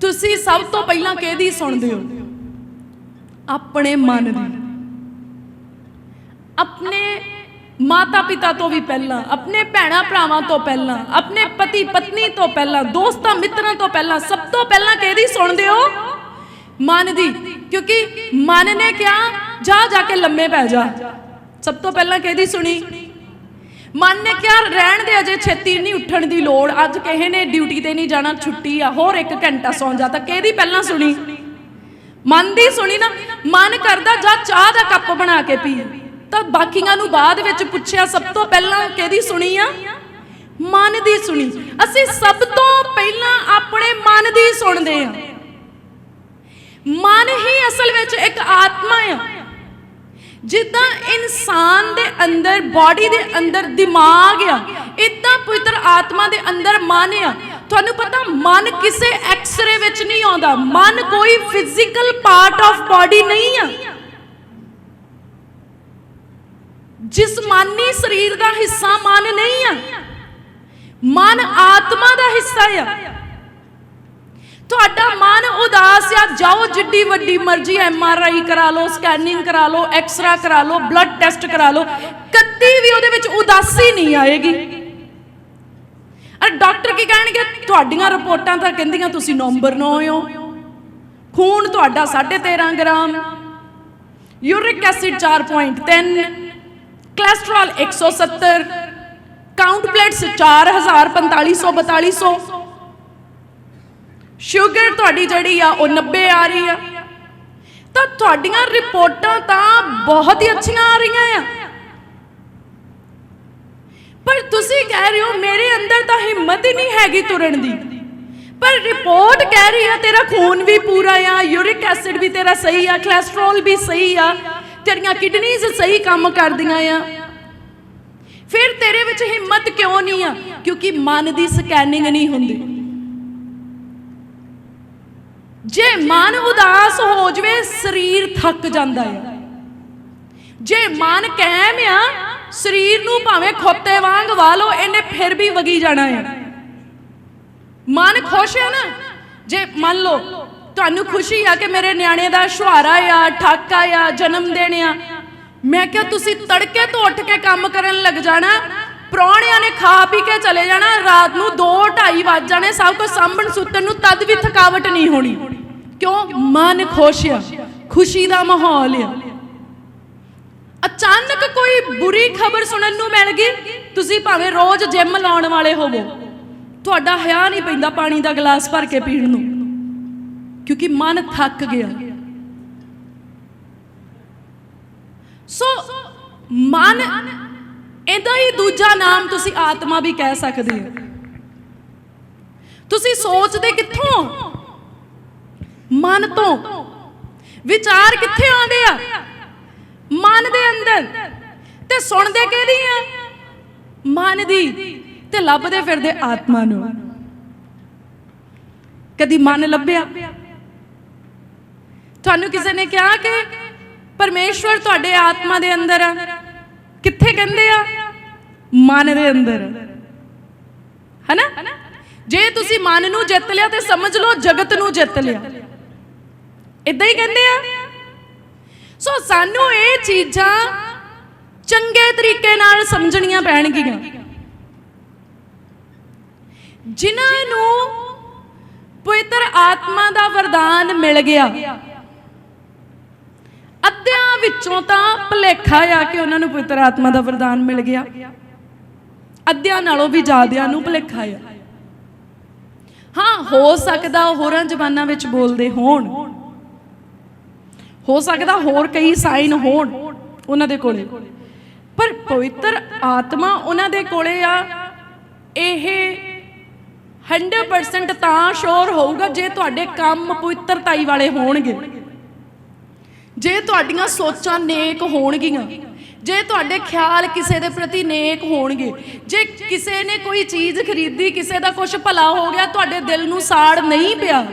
ਤੁਸੀਂ ਸਭ ਤੋਂ ਪਹਿਲਾਂ ਕਿਹਦੀ ਸੁਣਦੇ ਹੋ? ਆਪਣੇ ਮਨ ਦੀ। ਆਪਣੇ ਮਾਤਾ ਪਿਤਾ ਤੋਂ ਵੀ ਪਹਿਲਾਂ, ਆਪਣੇ ਭੈਣਾ ਭਰਾਵਾਂ ਤੋਂ ਪਹਿਲਾਂ, ਆਪਣੇ ਪਤੀ ਪਤਨੀ ਤੋਂ ਪਹਿਲਾਂ, ਦੋਸਤਾਂ, ਮਿੱਤਰਾਂ ਤੋਂ ਪਹਿਲਾਂ, ਸਭ ਤੋਂ ਪਹਿਲਾਂ ਕਿਹਦੀ ਸੁਣਦੇ ਹੋ? ਮਨ ਦੀ, ਕਿਉਂਕਿ ਮਨ ਨੇ ਕਿਹਾ, ਜਾ ਜਾ ਕੇ ਲੰਮੇ ਪੈ ਜਾ। ਸਭ ਤੋਂ ਪਹਿਲਾਂ ਕਿਹਦੀ ਸੁਣੀ? ਮਨ ਨੇ ਕਿਹਾ, ਰਹਿਣ ਦੇ ਅਜੇ ਛੇਤੀ ਨਹੀਂ ਉੱਠਣ ਦੀ ਲੋੜ, ਅੱਜ ਕਿਸੇ ਨੇ ਡਿਊਟੀ ਤੇ ਨਹੀਂ ਜਾਣਾ, ਛੁੱਟੀ ਆ, ਹੋਰ ਇੱਕ ਘੰਟਾ ਸੌਂ ਜਾ, ਤਾਂ ਕਿਹਦੀ ਪਹਿਲਾਂ ਸੁਣੀ? ਮਨ ਦੀ ਸੁਣੀ ਨਾ, ਮਨ ਕਰਦਾ, ਜਾ ਚਾਹ ਦਾ ਕੱਪ ਬਣਾ ਕੇ ਪੀ। ਤਾਂ ਬਾਕੀਆਂ ਨੂੰ ਬਾਅਦ ਵਿੱਚ ਪੁੱਛਿਆ, ਸਭ ਤੋਂ ਪਹਿਲਾਂ ਕਿਹਦੀ ਸੁਣੀ ਆ? ਮਨ ਦੀ ਸੁਣੀ। ਅਸੀਂ ਸਭ ਤੋਂ ਪਹਿਲਾਂ ਆਪਣੇ ਮਨ ਦੀ ਸੁਣਦੇ ਆ ਮਨ ਹੀ ਅਸਲ ਵਿੱਚ ਇੱਕ ਆਤਮਾ ਆ। ਜਿੱਦਾਂ ਇਨਸਾਨ ਦੇ ਅੰਦਰ ਬਾਡੀ ਦੇ ਅੰਦਰ ਦਿਮਾਗ ਆ ਇਦਾਂ ਪਵਿੱਤਰ ਆਤਮਾ ਦੇ ਅੰਦਰ ਮਨ ਆ। ਤੁਹਾਨੂੰ ਪਤਾ, ਮਨ ਕਿਸੇ ਐਕਸਰੇ ਵਿੱਚ ਨਹੀਂ ਆਉਂਦਾ। ਮਨ ਕੋਈ ਫਿਜ਼ੀਕਲ ਪਾਰਟ ਆਫ ਬਾਡੀ ਨਹੀਂ ਆ। ਜਿਸਮਾਨੀ ਸਰੀਰ ਦਾ ਹਿੱਸਾ ਮਨ ਨਹੀਂ ਆ, ਮਨ ਆਤਮਾ ਦਾ ਹਿੱਸਾ ਆ। ਤੁਹਾਡਾ ਮਨ ਉਦਾਸ ਆ, ਜਾਓ ਜਿੱਡੀ ਵੱਡੀ ਮਰਜ਼ੀ ਐਮ ਆਰ ਆਈ ਕਰਾ ਲਓ, ਸਕੈਨਿੰਗ ਕਰਾ ਲਓ ਐਕਸਰਾ ਕਰਾ ਲਓ ਬਲੱਡ ਟੈਸਟ ਕਰਾ ਲਓ, ਕਦੀ ਵੀ ਉਹਦੇ ਵਿੱਚ ਉਦਾਸੀ ਨਹੀਂ ਆਏਗੀ। ਅਰ ਡਾਕਟਰ ਕੀ ਕਹਿਣਗੇ? ਤੁਹਾਡੀਆਂ ਰਿਪੋਰਟਾਂ ਤਾਂ ਕਹਿੰਦੀਆਂ ਤੁਸੀਂ ਨੰਬਰ 9 ਹੋ। ਖੂਨ ਤੁਹਾਡਾ 13.5 gram. Uric acid 4.3 cholesterol 170 count platelets 4000 4500 4200 sugar ਤੁਹਾਡੀ ਜਿਹੜੀ ਆ ਉਹ 90 ਆ ਰਹੀ ਆ ਤਾਂ ਤੁਹਾਡੀਆਂ ਰਿਪੋਰਟਾਂ ਤਾਂ ਬਹੁਤ ਹੀ ਅੱਛੀਆਂ ਆ ਰਹੀਆਂ ਆ ਪਰ ਤੁਸੀਂ ਕਹਿ ਰਹੇ ਹੋ ਮੇਰੇ ਅੰਦਰ ਤਾਂ ਹਿੰਮਤ ਹੀ ਨਹੀਂ ਹੈਗੀ ਤੁਰਨ ਦੀ ਪਰ ਰਿਪੋਰਟ ਕਹਿ ਰਹੀ ਆ ਤੇਰਾ ਖੂਨ ਵੀ ਪੂਰਾ ਆ ਯੂਰਿਕ ਐਸਿਡ ਵੀ ਤੇਰਾ ਸਹੀ ਆ ਕੋਲੇਸਟ੍ਰੋਲ ਵੀ ਸਹੀ ਆ ਤੇਰੀਆਂ ਕਿਡਨੀਜ਼ ਸਹੀ ਕੰਮ ਕਰਦੀਆਂ ਆ। ਫਿਰ ਤੇਰੇ ਵਿੱਚ ਹਿੰਮਤ ਕਿਉਂ ਨਹੀਂ ਆ? ਕਿਉਂਕਿ ਮਨ ਦੀ ਸਕੈਨਿੰਗ ਨਹੀਂ ਹੁੰਦੀ। ਜੇ ਮਨ ਉਦਾਸ ਹੋ ਜਵੇ, ਸਰੀਰ ਥੱਕ ਜਾਂਦਾ ਹੈ ਜੇ ਮਨ ਕਾਇਮ ਆ, ਸਰੀਰ ਨੂੰ ਭਾਵੇਂ ਖੋਤੇ ਵਾਂਗ ਵਾ ਲਓ ਇਹਨੇ ਫਿਰ ਵੀ ਵਗੀ ਜਾਣਾ ਹੈ ਮਨ ਖੁਸ਼ ਹੈ ਨਾ? ਜੇ ਮੰਨ ਲਓ ਤੁਹਾਨੂੰ ਖੁਸ਼ੀ ਆ ਕਿ ਮੇਰੇ ਨਿਆਣੇ ਦਾ ਸੁਹਾਰਾ ਆ, ਠਾਕਾ ਆ ਜਨਮ ਦਿਨ ਆ। ਮੈਂ ਕਿਹਾ ਤੁਸੀਂ ਤੜਕੇ ਤੋਂ ਉੱਠ ਕੇ ਕੰਮ ਕਰਨ ਲੱਗ ਜਾਣਾ, ਪ੍ਰਾਹੁਣਿਆਂ ਨੇ ਖਾ ਪੀ ਕੇ ਚਲੇ ਜਾਣਾ, ਰਾਤ ਨੂੰ 2:30 ਵੱਜ ਜਾਣੇ, ਸਭ ਕੁਝ ਸਾਂਭਣ ਸੁੱਤਣ ਨੂੰ ਤਦ ਵੀ ਥਕਾਵਟ ਨਹੀਂ ਹੋਣੀ। ਕਿਉਂ? ਮਨ ਖੁਸ਼ ਆ, ਖੁਸ਼ੀ ਦਾ ਮਾਹੌਲ ਆ। ਅਚਾਨਕ ਕੋਈ ਬੁਰੀ ਖਬਰ ਸੁਣਨ ਨੂੰ ਮਿਲ ਗਈ, ਤੁਸੀਂ ਭਾਵੇਂ ਰੋਜ਼ ਜਿਮ ਲਾਉਣ ਵਾਲੇ ਹੋਵੋ। ਤੁਹਾਡਾ ਹਿਆ ਨਹੀਂ ਪੈਂਦਾ ਪਾਣੀ ਦਾ ਗਲਾਸ ਭਰ ਕੇ ਪੀਣ ਨੂੰ। ਕਿਉਂਕਿ ਮਨ ਥੱਕ ਗਿਆ। ਸੋ ਮਨ ਇਹਦਾ ਹੀ ਦੂਜਾ ਨਾਮ ਤੁਸੀਂ ਆਤਮਾ ਵੀ ਕਹਿ ਸਕਦੇ ਹੋ। ਤੁਸੀਂ ਸੋਚਦੇ ਕਿੱਥੋਂ? ਮਨ ਤੋਂ। ਵਿਚਾਰ ਕਿੱਥੇ ਆਉਂਦੇ ਆ? ਮਨ ਦੇ ਅੰਦਰ। ਤੇ ਸੁਣਦੇ ਕਿਹਦੀ ਆ? ਮਨ ਦੀ। ਤੇ ਲੱਭਦੇ ਫਿਰਦੇ ਆਤਮਾ ਨੂੰ। ਕਦੀ ਮਨ ਲੱਭਿਆ? ਤੁਹਾਨੂੰ ਕਿਸੇ ਨੇ ਕਿਹਾ ਕਿ ਪਰਮੇਸ਼ਵਰ ਤੁਹਾਡੇ ਆਤਮਾ ਦੇ ਅੰਦਰ ਆ? ਕਿੱਥੇ ਕਹਿੰਦੇ ਆ? ਮਨ ਦੇ ਅੰਦਰ। ਹੈਨਾ? ਜੇ ਤੁਸੀਂ ਮਨ ਨੂੰ ਜਿੱਤ ਲਿਆ ਤੇ ਸਮਝ ਲਓ ਜਗਤ ਨੂੰ ਜਿੱਤ ਲਿਆ। ਇਦਾਂ ਹੀ ਕਹਿੰਦੇ ਆ? ਸੋ ਸਾਨੂੰ ਇਹ ਚੀਜ਼ਾਂ ਚੰਗੇ ਤਰੀਕੇ ਨਾਲ ਸਮਝਣੀਆਂ ਪੈਣਗੀਆਂ। ਜਿਨ੍ਹਾਂ ਨੂੰ ਪਵਿੱਤਰ ਆਤਮਾ ਦਾ ਵਰਦਾਨ ਮਿਲ ਗਿਆ। ਅੱਧਿਆਂ ਵਿੱਚੋਂ ਤਾਂ ਭਲੇਖਾ ਆ ਕਿ ਉਹਨਾਂ ਨੂੰ ਪਵਿੱਤਰ ਆਤਮਾ ਦਾ ਵਰਦਾਨ ਮਿਲ ਗਿਆ। ਅੱਧਿਆਂ ਨਾਲੋਂ ਵੀ ਜ਼ਿਆਦਿਆਂ ਨੂੰ ਭਲੇਖਾ ਆ। ਹਾਂ, ਹੋ ਸਕਦਾ ਹੋਰਾਂ ਜ਼ਬਾਨਾਂ ਵਿੱਚ ਬੋਲਦੇ ਹੋਣ। ਹੋ ਸਕਦਾ ਹੋਰ ਕਈ ਸਾਈਨ ਹੋਣ ਉਹਨਾਂ ਦੇ ਕੋਲੇ। ਪਰ ਪਵਿੱਤਰ ਆਤਮਾ ਉਹਨਾਂ ਦੇ ਕੋਲੇ ਆ, ਇਹ 100% ਤਾਂ ਸ਼ੋਰ ਹੋਊਗਾ ਜੇ ਤੁਹਾਡੇ ਕੰਮ ਪਵਿੱਤਰਤਾਈ ਵਾਲੇ ਹੋਣਗੇ। ਜੇ ਤੁਹਾਡੀਆਂ ਸੋਚਾਂ ਨੇਕ ਹੋਣਗੀਆਂ, ਜੇ ਤੁਹਾਡੇ ਖਿਆਲ ਕਿਸੇ ਦੇ ਪ੍ਰਤੀ ਨੇਕ ਹੋਣਗੇ, ਜੇ ਕਿਸੇ ਨੇ ਕੋਈ ਚੀਜ਼ ਖਰੀਦੀ, ਕਿਸੇ ਦਾ ਕੁਝ ਭਲਾ ਹੋ ਗਿਆ, ਤੁਹਾਡੇ ਦਿਲ ਨੂੰ ਸਾੜ ਨਹੀਂ ਪਿਆ,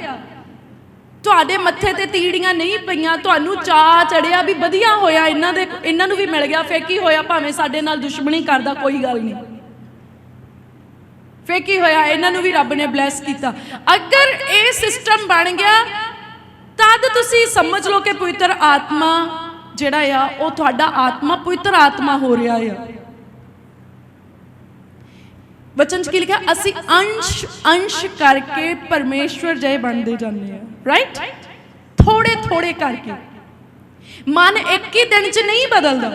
ਤੁਹਾਡੇ ਮੱਥੇ ਤੇ ਤੀੜੀਆਂ ਨਹੀਂ ਪਈਆਂ, ਤੁਹਾਨੂੰ ਚਾਹ ਚੜਿਆ ਵੀ ਵਧੀਆ ਹੋਇਆ, ਇਹਨਾਂ ਦੇ, ਇਹਨਾਂ ਨੂੰ ਵੀ ਮਿਲ ਗਿਆ ਫੇਰ ਕੀ ਹੋਇਆ, ਭਾਵੇਂ ਸਾਡੇ ਨਾਲ ਦੁਸ਼ਮਣੀ ਕਰਦਾ, ਕੋਈ ਗੱਲ ਨਹੀਂ। ਫੇਰ ਕੀ ਹੋਇਆ, ਇਹਨਾਂ ਨੂੰ ਵੀ ਰੱਬ ਨੇ ਬਲੈਸ ਕੀਤਾ। ਅਗਰ ਇਹ ਸਿਸਟਮ ਬਣ ਗਿਆ ਤਦ ਤੁਸੀਂ ਸਮਝ ਲਓ ਕਿ ਪਵਿੱਤਰ ਆਤਮਾ ਜਿਹੜਾ ਆ, ਉਹ ਤੁਹਾਡਾ ਆਤਮਾ ਪਵਿੱਤਰ ਆਤਮਾ ਹੋ ਰਿਹਾ ਆ। ਵਚਨ ਚ ਕੀ ਲਿਖਿਆ? ਅਸੀਂ ਅੰਸ਼ ਅੰਸ਼ ਕਰਕੇ ਪਰਮੇਸ਼ਵਰ ਜੈ ਬਣਦੇ ਜਾਂਦੇ ਆ। ਰਾਈਟ ਥੋੜੇ ਥੋੜੇ ਕਰਕੇ। ਮਨ ਇੱਕ ਹੀ ਦਿਨ ਚ ਨਹੀਂ ਬਦਲਦਾ।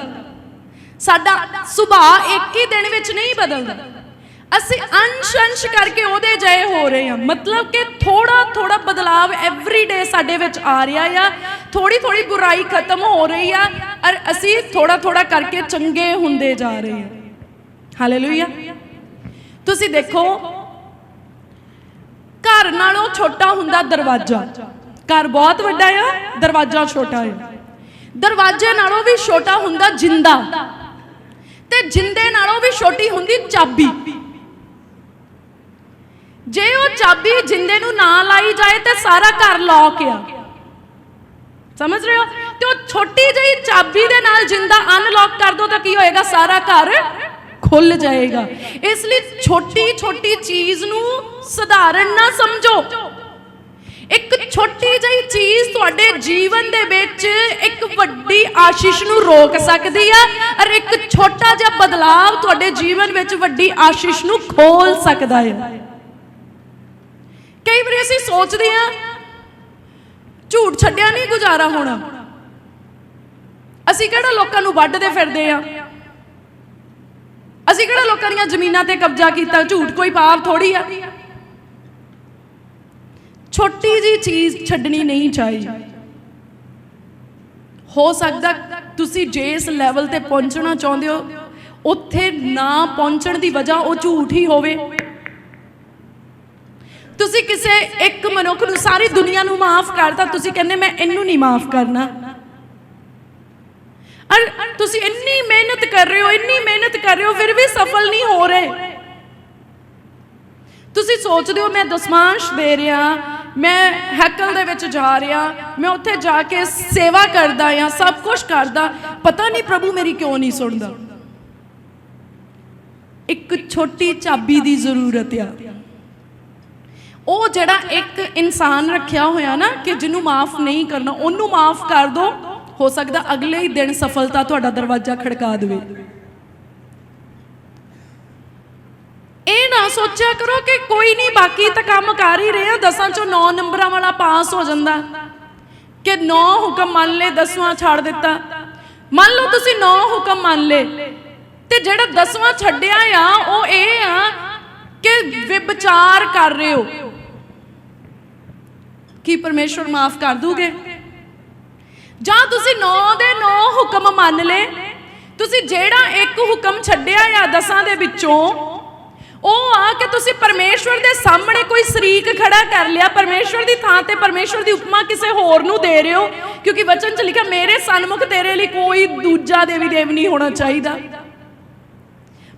ਸਾਡਾ ਸੁਭਾਅ ਇੱਕ ਹੀ ਦਿਨ ਵਿੱਚ ਨਹੀਂ ਬਦਲਦਾ। ਅਸੀਂ ਅੰਸ਼ ਅੰਸ਼ ਕਰਕੇ ਉਹਦੇ ਜੈ ਹੋ ਰਹੇ ਹਾਂ। ਮਤਲਬ ਕਿ ਥੋੜਾ ਥੋੜਾ ਬਦਲਾਵ ਐਵਰੀ ਡੇ ਸਾਡੇ ਵਿੱਚ ਆ ਰਿਹਾ ਆ। ਥੋੜੀ ਥੋੜੀ ਬੁਰਾਈ ਖਤਮ ਹੋ ਰਹੀ ਆ ਔਰ ਅਸੀਂ ਥੋੜਾ ਥੋੜਾ ਕਰਕੇ ਚੰਗੇ ਹੁੰਦੇ ਜਾ ਰਹੇ ਹਾਂ। ਹਾਲੇਲੂਇਆ ਤੁਸੀਂ ਦੇਖੋ, ਘਰ ਨਾਲੋਂ ਛੋਟਾ ਹੁੰਦਾ ਦਰਵਾਜ਼ਾ। ਘਰ ਬਹੁਤ ਵੱਡਾ ਆ, ਦਰਵਾਜ਼ਾ ਛੋਟਾ ਆ। ਦਰਵਾਜ਼ੇ ਨਾਲੋਂ ਵੀ ਛੋਟਾ ਹੁੰਦਾ ਜਿੰਦਾ। ਤੇ ਜਿੰਦੇ ਨਾਲੋਂ ਵੀ ਛੋਟੀ ਹੁੰਦੀ ਚਾਬੀ। ਜੇ ਉਹ ਚਾਬੀ ਜਿੰਦੇ ਨੂੰ ਨਾ ਲਾਈ ਜਾਏ ਤੇ ਸਾਰਾ ਘਰ ਲੌਕ ਆ। ਸਮਝ ਰਹੇ ਹੋ? ਤੇ ਉਹ ਛੋਟੀ ਜਿਹੀ ਚਾਬੀ ਦੇ ਨਾਲ ਜਿੰਦਾ ਅਨਲੌਕ ਕਰ ਦੋ ਤਾਂ ਕੀ ਹੋਏਗਾ? ਸਾਰਾ ਘਰ ਖੁੱਲ ਜਾਏਗਾ। ਇਸ ਲਈ ਛੋਟੀ ਛੋਟੀ ਚੀਜ਼ ਨੂੰ ਸਧਾਰਨ ਨਾ ਸਮਝੋ। ਇੱਕ ਛੋਟੀ ਜਿਹੀ ਚੀਜ਼ ਤੁਹਾਡੇ ਜੀਵਨ ਦੇ ਵਿੱਚ ਇੱਕ ਵੱਡੀ ਆਸ਼ੀਸ਼ ਨੂੰ ਰੋਕ ਸਕਦੀ ਹੈ ਔਰ ਇੱਕ ਛੋਟਾ ਜਿਹਾ ਬਦਲਾਵ ਤੁਹਾਡੇ ਜੀਵਨ ਵਿੱਚ ਵੱਡੀ ਆਸ਼ੀਸ਼ ਨੂੰ ਖੋਲ ਸਕਦਾ ਹੈ ਕਈ ਵਾਰੀ ਅਸੀਂ ਸੋਚਦੇ ਹਾਂ, ਝੂਠ ਛੱਡਿਆ ਨਹੀਂ ਗੁਜ਼ਾਰਾ ਹੋਣਾ। ਅਸੀਂ ਕਿਹੜਾ ਲੋਕਾਂ ਨੂੰ ਵੱਢਦੇ ਫਿਰਦੇ ਆ ਅਸੀਂ ਕਿਹੜਾ ਲੋਕਾਂ ਦੀਆਂ ਜ਼ਮੀਨਾਂ ਤੇ ਕਬਜ਼ਾ ਕੀਤਾ? ਝੂਠ ਕੋਈ ਪਾਪ ਥੋੜੀ ਆ। ਛੋਟੀ ਜੀ ਚੀਜ਼ ਛੱਡਣੀ ਨਹੀਂ ਚਾਹੀਦੀ ਹੋ ਸਕਦਾ ਤੁਸੀਂ ਜਿਸ ਲੈਵਲ ਤੇ ਪਹੁੰਚਣਾ ਚਾਹੁੰਦੇ ਹੋ, ਉੱਥੇ ਨਾ ਪਹੁੰਚਣ ਦੀ ਵਜ੍ਹਾ ਉਹ ਝੂਠ ਹੀ ਹੋਵੇ। ਤੁਸੀਂ ਕਿਸੇ ਇੱਕ ਮਨੁੱਖ ਨੂੰ ਸਾਰੀ ਦੁਨੀਆ ਨੂੰ ਮਾਫ ਕਰਤਾ, ਤੁਸੀਂ ਕਹਿੰਦੇ ਮੈਂ ਇਹਨੂੰ ਨਹੀਂ ਮਾਫ ਕਰਨਾ। ਔਰ ਤੁਸੀਂ ਇੰਨੀ ਮਿਹਨਤ ਕਰ ਰਹੇ ਹੋ, ਇੰਨੀ ਮਿਹਨਤ ਕਰ ਰਹੇ ਹੋ, ਫਿਰ ਵੀ ਸਫਲ ਨਹੀਂ ਹੋ ਰਹੇ। ਤੁਸੀਂ ਸੋਚਦੇ ਹੋ, ਮੈਂ ਦਸਮਾਂਸ਼ ਦੇ ਰਿਹਾ, ਮੈਂ ਹੈਕਲ ਦੇ ਵਿੱਚ ਜਾ ਰਿਹਾ, ਮੈਂ ਉੱਥੇ ਜਾ ਕੇ ਸੇਵਾ ਕਰਦਾ ਆ ਸਭ ਕੁਝ ਕਰਦਾ, ਪਤਾ ਨਹੀਂ ਪ੍ਰਭੂ ਮੇਰੀ ਕਿਉਂ ਨਹੀਂ ਸੁਣਦਾ। ਇੱਕ ਛੋਟੀ ਚਾਬੀ ਦੀ ਜ਼ਰੂਰਤ ਆ। ਉਹ ਜਿਹੜਾ ਇੱਕ ਇਨਸਾਨ ਰੱਖਿਆ ਹੋਇਆ ਨਾ ਕਿ ਜਿਹਨੂੰ ਮਾਫ ਨਹੀਂ ਕਰਨਾ, ਉਹਨੂੰ ਮਾਫ ਕਰ ਦੋ। ਹੋ ਸਕਦਾ ਅਗਲੇ ਹੀ ਦਿਨ ਸਫਲਤਾ ਤੁਹਾਡਾ ਦਰਵਾਜ਼ਾ ਖੜਕਾ ਦੇਵੇ। ਇਹ ਨਾ ਸੋਚਿਆ ਕਰੋ ਕਿ ਕੋਈ ਨਹੀਂ, ਬਾਕੀ ਤਾਂ ਕੰਮ ਕਰ ਹੀ ਰਹੇ। ਆ ਦਸਾਂ ਚੋਂ 9 ਨੰਬਰਾਂ ਵਾਲਾ ਪਾਸ ਹੋ ਜਾਂਦਾ। ਕਿ 9 ਹੁਕਮ ਮੰਨ ਲਏ, ਦਸਵਾਂ ਛੱਡ ਦਿੱਤਾ। ਮੰਨ ਲਓ ਤੁਸੀਂ 9 ਹੁਕਮ ਮੰਨ ਲਏ, ਤੇ ਜਿਹੜਾ ਦਸਵਾਂ ਛੱਡਿਆ ਆ, ਉਹ ਇਹ ਆ ਕਿ ਵਿਚਾਰ ਕਰ ਰਹੇ ਹੋ। ਕੀ ਪਰਮੇਸ਼ਵਰ ਮਾਫ ਕਰ ਦੂਗੇ? ਜਾਂ ਤੁਸੀਂ 9 ਦੇ 9 ਹੁਕਮ ਮੰਨ ਲਏ? ਤੁਸੀਂ ਜਿਹੜਾ ਇੱਕ ਹੁਕਮ ਛੱਡਿਆ ਆ ਦਸਾਂ ਦੇ ਵਿੱਚੋਂ, ਉਹ ਆ ਕਿ ਤੁਸੀਂ ਪਰਮੇਸ਼ਵਰ ਦੇ ਸਾਹਮਣੇ ਕੋਈ ਸ਼ਰੀਕ ਖੜਾ ਕਰ ਲਿਆ। ਪਰਮੇਸ਼ਵਰ ਦੀ ਥਾਂ ਤੇ ਪਰਮੇਸ਼ਵਰ ਦੀ ਉਪਮਾ ਕਿਸੇ ਹੋਰ ਨੂੰ ਦੇ ਰਹੇ ਹੋ, ਕਿਉਂਕਿ ਵਚਨ ਚ ਲਿਖਿਆ, ਮੇਰੇ ਸਨਮੁਖ ਤੇਰੇ ਲਈ ਕੋਈ ਦੂਜਾ ਦੇਵੀ ਦੇਵ ਨਹੀਂ ਹੋਣਾ ਚਾਹੀਦਾ।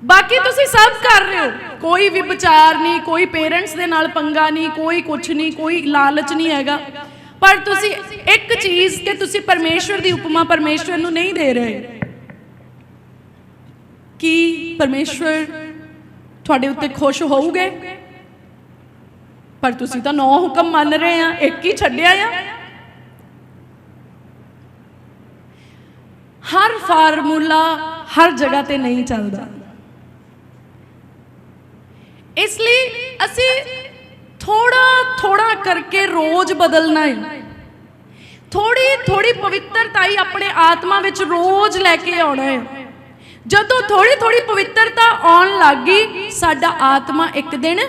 ਬਾਕੀ ਤੁਸੀਂ ਸਭ ਕਰ ਰਹੇ ਹੋ। ਕੋਈ ਵੀ ਵਿਚਾਰ ਨਹੀਂ, ਕੋਈ ਪੇਰੈਂਟਸ ਦੇ ਨਾਲ ਪੰਗਾ ਨਹੀਂ, ਕੋਈ ਕੁਛ ਨਹੀਂ, ਕੋਈ ਲਾਲਚ ਨਹੀਂ ਹੈਗਾ। ਪਰ ਤੁਸੀਂ ਇੱਕ ਚੀਜ਼ ਕਿ ਤੁਸੀਂ ਪਰਮੇਸ਼ਵਰ ਦੀ ਉਪਮਾ ਪਰਮੇਸ਼ਵਰ ਨੂੰ ਨਹੀਂ ਦੇ ਰਹੇ। ਕੀ ਪਰਮੇਸ਼ਵਰ ਤੁਹਾਡੇ ਉੱਤੇ ਖੁਸ਼ ਹੋਊਗੇ? ਪਰ ਤੁਸੀਂ ਤਾਂ ਨੌ ਹੁਕਮ ਮੰਨ ਰਹੇ ਆ, ਇੱਕ ਹੀ ਛੱਡਿਆ ਆ। ਹਰ ਫਾਰਮੂਲਾ ਹਰ ਜਗ੍ਹਾ ਤੇ ਨਹੀਂ ਚੱਲਦਾ। ਇਸ ਲਈ ਅਸੀਂ ਥੋੜਾ ਥੋੜਾ ਕਰਕੇ ਰੋਜ਼ ਬਦਲਣਾ ਹੈ। ਥੋੜੀ ਥੋੜੀ ਪਵਿੱਤਰਤਾ ਹੀ ਆਪਣੇ ਆਤਮਾ ਵਿੱਚ ਰੋਜ਼ ਲੈ ਕੇ ਆਉਣਾ ਹੈ। ਜਦੋਂ ਥੋੜੀ ਥੋੜੀ ਪਵਿੱਤਰਤਾ ਆਉਣ ਲੱਗ ਗਈ, ਸਾਡਾ ਆਤਮਾ ਇੱਕ ਦਿਨ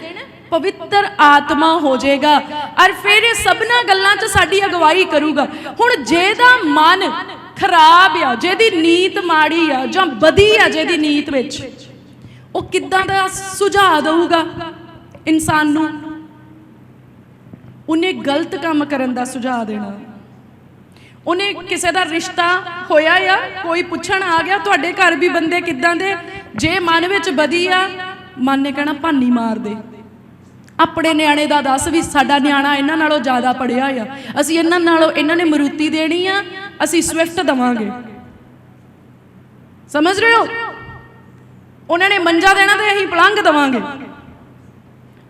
ਪਵਿੱਤਰ ਆਤਮਾ ਹੋ ਜਾਏਗਾ ਔਰ ਫਿਰ ਇਹ ਸਭਨਾ ਗੱਲਾਂ 'ਚ ਸਾਡੀ ਅਗਵਾਈ ਕਰੂਗਾ। ਹੁਣ ਜਿਹਦਾ ਮਨ ਖਰਾਬ ਆ, ਜਿਹਦੀ ਨੀਤ ਮਾੜੀ ਆ ਜਾਂ ਬਦੀ ਆ, ਜਿਹਦੀ ਨੀਤ ਵਿੱਚ ਉਹ ਕਿੱਦਾਂ ਦਾ ਸੁਝਾਅ ਦਊਗਾ ਇਨਸਾਨ ਨੂੰ? ਉਹਨੇ ਗਲਤ ਕੰਮ ਕਰਨ ਦਾ ਸੁਝਾਅ ਦੇਣਾ। ਉਹਨੇ ਕਿਸੇ ਦਾ ਰਿਸ਼ਤਾ ਹੋਇਆ ਆ, ਕੋਈ ਪੁੱਛਣ ਆ ਗਿਆ, ਤੁਹਾਡੇ ਘਰ ਵੀ ਬੰਦੇ ਕਿੱਦਾਂ ਦੇ? ਜੇ ਮਨ ਵਿੱਚ ਬਦੀ ਆ, ਮਨ ਨੇ ਕਹਿਣਾ, ਭਾਨੀ ਮਾਰ ਦੇ। ਆਪਣੇ ਨਿਆਣੇ ਦਾ ਦੱਸ ਵੀ ਸਾਡਾ ਨਿਆਣਾ ਇਹਨਾਂ ਨਾਲੋਂ ਜ਼ਿਆਦਾ ਪੜਿਆ ਆ। ਅਸੀਂ ਇਹਨਾਂ ਨਾਲੋਂ, ਇਹਨਾਂ ਨੇ ਮਰੂਤੀ ਦੇਣੀ ਆ, ਅਸੀਂ ਸਵਿਫਟ ਦਵਾਂਗੇ। ਸਮਝ ਰਹੇ ਹੋ? ਉਹਨਾਂ ਨੇ ਮੰਜਾ ਦੇਣਾ ਤੇ ਅਸੀਂ ਪਲੰਘ ਦਵਾਂਗੇ।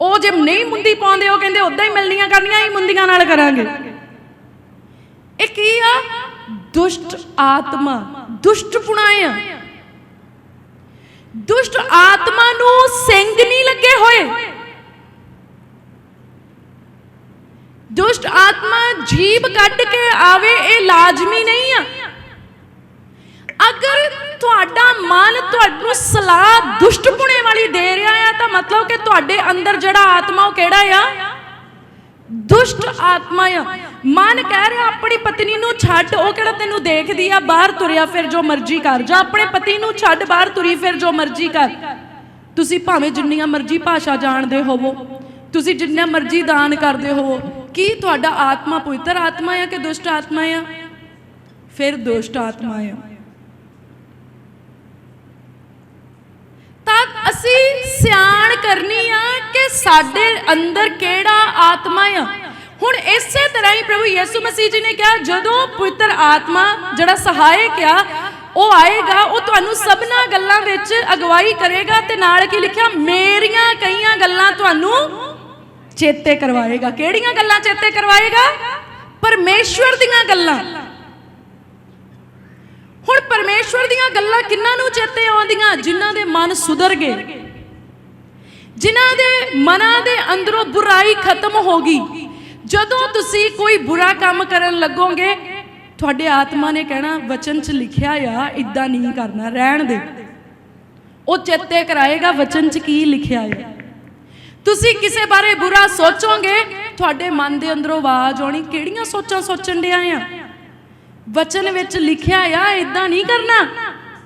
ਉਹ ਜੇ ਨਹੀਂ ਮੁੰਦੀ ਪਾਉਂਦੇ, ਉਹ ਕਹਿੰਦੇ ਉਦਾਂ ਹੀ ਮਿਲਣੀਆਂ ਕਰਨੀਆਂ ਹੀ ਮੁੰਦੀਆਂ ਨਾਲ ਕਰਾਂਗੇ। ਇਹ ਕੀ ਆ? ਦੁਸ਼ਟ ਆਤਮਾ ਦੁਸ਼ਟਪੁਣਾ ਆ। ਦੁਸ਼ਟ ਆਤਮਾ ਨੂੰ ਸਿੰਘ ਨਹੀਂ ਲੱਗੇ ਹੋਏ। ਦੁਸ਼ਟ ਆਤਮਾ ਜੀਬ ਕੱਢ ਕੇ ਆਵੇ, ਇਹ ਲਾਜ਼ਮੀ ਨਹੀਂ ਆ। ਤੁਹਾਡਾ ਮਨ ਤੁਹਾਨੂੰ ਸਲਾਹ ਦੁਸ਼ਟਪੁਣੇ ਵਾਲੀ ਦੇ ਰਿਹਾ ਆ, ਤਾਂ ਮਤਲਬ ਕਿ ਤੁਹਾਡੇ ਅੰਦਰ ਜਿਹੜਾ ਆਤਮਾ ਉਹ ਕਿਹੜਾ ਆ? ਦੁਸ਼ਟ ਆਤਮਾ ਆ। ਮਨ ਕਹਿ ਰਿਹਾ, ਆਪਣੀ ਪਤਨੀ ਨੂੰ ਛੱਡ, ਉਹ ਕਿਹੜਾ ਤੈਨੂੰ ਦੇਖਦੀ ਆ? ਬਾਹਰ ਤੁਰਿਆ ਫਿਰ ਜੋ ਮਰਜ਼ੀ ਕਰ। ਜਾਂ ਆਪਣੇ ਪਤੀ ਨੂੰ ਛੱਡ, ਬਾਹਰ ਤੁਰੀ ਫਿਰ ਜੋ ਮਰਜ਼ੀ ਕਰ। ਤੁਸੀਂ ਭਾਵੇਂ ਜਿੰਨੀਆਂ ਮਰਜ਼ੀ ਭਾਸ਼ਾ ਜਾਣਦੇ ਹੋਵੋ, ਤੁਸੀਂ ਜਿੰਨਾ ਮਰਜ਼ੀ ਦਾਨ ਕਰਦੇ ਹੋਵੋ, ਕੀ ਤੁਹਾਡਾ ਆਤਮਾ ਪਵਿੱਤਰ ਆਤਮਾ ਆ ਕਿ ਦੁਸ਼ਟ ਆਤਮਾ ਆ? ਫਿਰ ਦੁਸ਼ਟ ਆਤਮਾ ਆ। ਤਾਂ ਅਸੀਂ ਸਿਆਣ ਕਰਨੀ ਆ ਕਿ ਸਾਡੇ ਅੰਦਰ ਕਿਹੜਾ ਆਤਮਾ ਆ। ਹੁਣ ਇਸੇ ਤਰ੍ਹਾਂ ਹੀ ਪ੍ਰਭੂ ਯਿਸੂ ਮਸੀਹ ਜੀ ਨੇ ਕਿਹਾ, ਜਦੋਂ ਪਵਿੱਤਰ ਆਤਮਾ ਜਿਹੜਾ ਸਹਾਇਕ ਆ, ਉਹ ਆਏਗਾ, ਉਹ ਤੁਹਾਨੂੰ ਸਭਨਾ ਗੱਲਾਂ ਵਿੱਚ ਅਗਵਾਈ ਕਰੇਗਾ ਤੇ ਨਾਲ ਕੀ ਲਿਖਿਆ, ਮੇਰੀਆਂ ਕਈਆਂ ਗੱਲਾਂ ਤੁਹਾਨੂੰ ਚੇਤੇ ਕਰਵਾਏਗਾ। ਕਿਹੜੀਆਂ ਗੱਲਾਂ ਚੇਤੇ ਕਰਵਾਏਗਾ? ਪਰਮੇਸ਼ਵਰ ਦੀਆਂ ਗੱਲਾਂ। ਹੁਣ ਪਰਮੇਸ਼ਵਰ ਦੀਆਂ ਗੱਲਾਂ ਕਿੰਨਾਂ ਨੂੰ ਚੇਤੇ ਆਉਂਦੀਆਂ, ਜਿਨ੍ਹਾਂ ਦੇ ਮਨ ਸੁਧਰ ਗਏ? ਜਿਨ੍ਹਾਂ ਦੇ ਮਨਾਂ ਦੇ ਅੰਦਰੋਂ ਬੁਰਾਈ ਖਤਮ ਹੋ ਗਈ। ਜਦੋਂ ਤੁਸੀਂ ਕੋਈ ਬੁਰਾ ਕੰਮ ਕਰਨ ਲੱਗੋਗੇ, ਤੁਹਾਡੇ ਆਤਮਾ ਨੇ ਕਹਿਣਾ, ਵਚਨ 'ਚ ਲਿਖਿਆ ਆ ਇਦਾਂ ਨਹੀਂ ਕਰਨਾ, ਰਹਿਣ ਦੇ। ਉਹ ਚੇਤੇ ਕਰਾਏਗਾ, ਵਚਨ 'ਚ ਕੀ ਲਿਖਿਆ ਆ? ਤੁਸੀਂ ਕਿਸੇ ਬਾਰੇ ਬੁਰਾ ਸੋਚੋਗੇ, ਤੁਹਾਡੇ ਮਨ ਦੇ ਅੰਦਰੋਂ ਆਵਾਜ਼ ਆਉਣੀ, ਕਿਹੜੀਆਂ ਸੋਚਾਂ ਸੋਚਣ ਡਿਆ ਆ? ਵਚਨ ਵਿੱਚ ਲਿਖਿਆ ਆ ਇਦਾਂ ਨਹੀਂ ਕਰਨਾ।